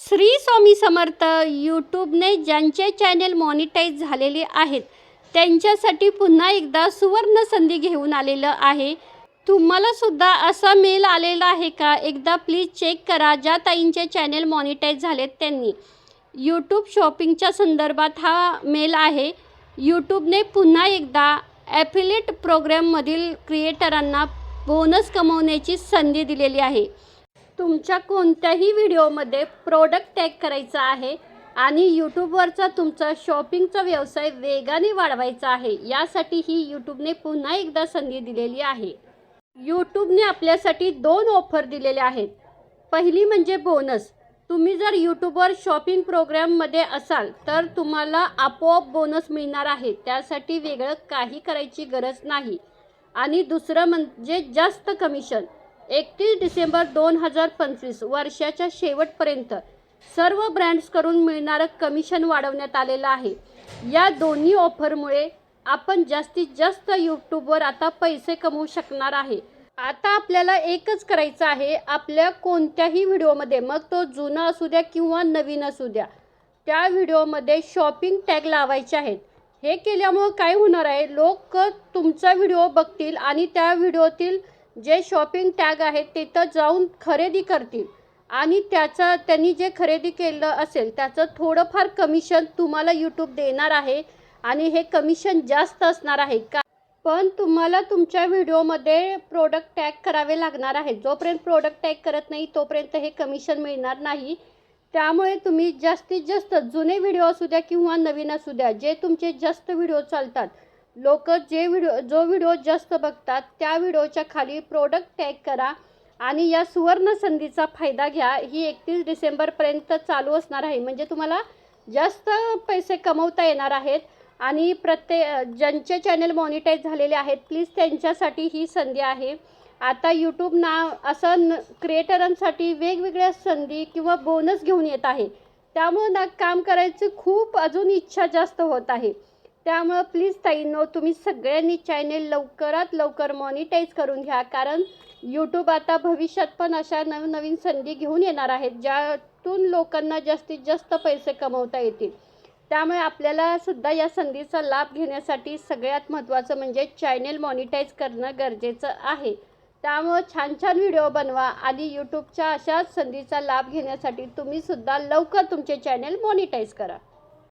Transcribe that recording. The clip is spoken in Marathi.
श्री स्वामी समर्थ यूट्यूबने ज्यांचे चॅनेल मॉनिटाईज झालेले आहेत त्यांच्यासाठी पुन्हा एकदा सुवर्ण संधी घेऊन आलेलं आहे. तुम्हाला सुद्धा असा मेल आलेला आहे का? एकदा प्लीज चेक करा. ज्या ताईंचे चॅनेल मॉनिटाईज झालेत त्यांनी. यूट्यूब शॉपिंगच्या संदर्भात हा मेल आहे. यूट्यूबने पुन्हा एकदा ॲफिलेट प्रोग्रॅममधील क्रिएटरांना बोनस कमवण्याची संधी दिलेली आहे. तुमच्या कोणत्याही व्हिडिओमध्ये प्रोडक्ट टॅग करायचा आहे आणि यूट्यूबवरचा तुमचा शॉपिंगचा व्यवसाय वेगाने वाढवायचा आहे यासाठी ही यूट्यूबने पुन्हा एकदा संधी दिलेली आहे. यूट्यूबने आपल्यासाठी दोन ऑफर दिलेल्या आहेत. पहिली म्हणजे बोनस तुम्ही जर यूट्यूबवर शॉपिंग प्रोग्राममध्ये असाल तर तुम्हाला आपोआप बोनस मिळणार आहे. त्यासाठी वेगळं काही करायची गरज नाही. आणि दुसरं म्हणजे जास्त कमिशन एकतीस डिसेंबर दोन हजार पंचवीस वर्षाच्या शेवटपर्यंत सर्व ब्रँड्सकडून मिळणारं कमिशन वाढवण्यात आलेलं आहे. या दोन्ही ऑफरमुळे आपण जास्तीत जास्त यूट्यूबवर आता पैसे कमवू शकणार आहे. आता आपल्याला एकच करायचं आहे आपल्या कोणत्याही व्हिडिओमध्ये मग तो जुना असू द्या किंवा नवीन असू द्या त्या व्हिडिओमध्ये शॉपिंग टॅग लावायचे आहेत. हे केल्यामुळं काय होणार आहे लोक तुमचा व्हिडिओ बघतील आणि त्या व्हिडिओतील जे शॉपिंग टॅग आहेत तिथं जाऊन खरेदी करतील. आणि त्याचं त्यांनी जे खरेदी केलं असेल त्याचं थोडंफार कमिशन तुम्हाला यूट्यूब देणार आहे. आणि हे कमिशन जास्त असणार आहे. का पण तुम्हाला तुमच्या व्हिडिओमध्ये प्रोडक्ट टॅग करावे लागणार आहे. जोपर्यंत प्रोडक्ट टॅग करत नाही तोपर्यंत हे कमिशन मिळणार नाही. त्यामुळे तुम्ही जास्तीत जास्त जुने व्हिडिओ असू द्या किंवा नवीन असू द्या जे तुमचे जास्त व्हिडिओ चालतात लोक जे व्हिडिओ जो व्हिडिओ जास्त बघतात त्या व्हिडिओच्या खाली प्रोडक्ट टॅग करा आणि या सुवर्ण संधीचा फायदा घ्या. ही एकतीस डिसेंबरपर्यंत चालू असणार आहे. म्हणजे तुम्हाला जास्त पैसे कमवता येणार आहेत आणि प्रत्येक ज्यांचे चॅनल मॉनिटाईज झालेले आहेत प्लीज त्यांच्यासाठी ही संधी आहे. आता यूट्यूब नाव असं न क्रिएटरांसाठी वेगवेगळ्या संधी किंवा बोनस घेऊन येत आहे. त्यामुळं ना काम करायची खूप अजून इच्छा जास्त होत आहे. त्यामुळं प्लीज ताईंनो तुम्ही सगळ्यांनी चॅनेल लवकरात लवकर मॉनिटाईज करून घ्या. कारण यूट्यूब आता भविष्यात पण अशा नवनवीन नवीन संधी घेऊन येणार आहेत ज्यातून लोकांना जास्तीत जास्त पैसे कमवता येतील. त्यामुळे आपल्याला सुद्धा या संधीचा लाभ घेण्यासाठी सगळ्यात महत्त्वाचं म्हणजे चॅनेल मॉनिटाईज करणं गरजेचं आहे. त्यामुळं छान छान व्हिडिओ बनवा आणि यूट्यूबच्या अशाच संधीचा लाभ घेण्यासाठी तुम्हीसुद्धा लवकर तुमचे चॅनेल मॉनिटाईज करा.